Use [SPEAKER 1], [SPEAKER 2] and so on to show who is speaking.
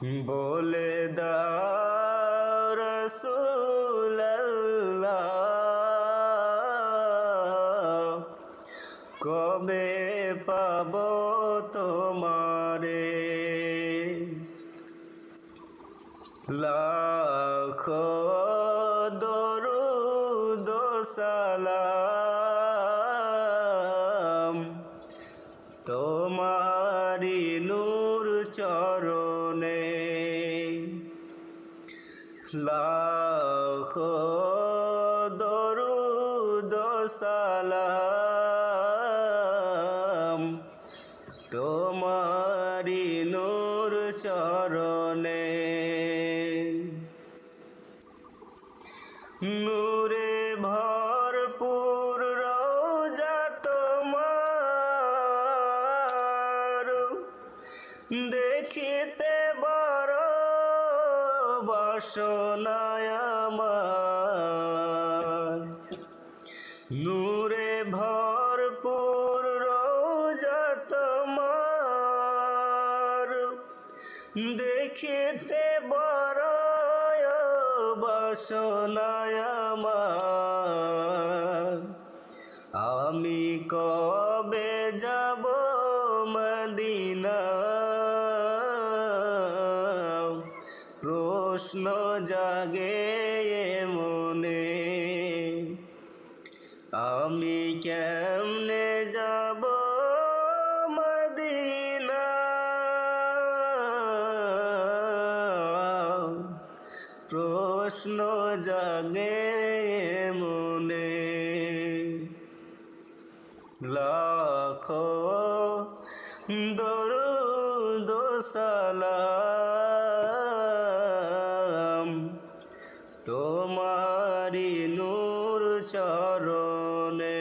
[SPEAKER 1] বলে কবে পাব তোমারে? লাখ দরু সালাম চরণে। লাখ দরুদ সালাম তোমারি নূর চরণে। নূরে ভরপুর দেখিতে বড় বাসনায় নূরে ভরপুর রোজা তোমার। দেখিতে বড় বাসনায় আমি কবে যাব মদিনা? প্রশ্ন জাগে মনে। আমি কেমনে যাব মদিনা? প্রশ্ন জাগে মনে। লাখ দরুদ সালাম চরণে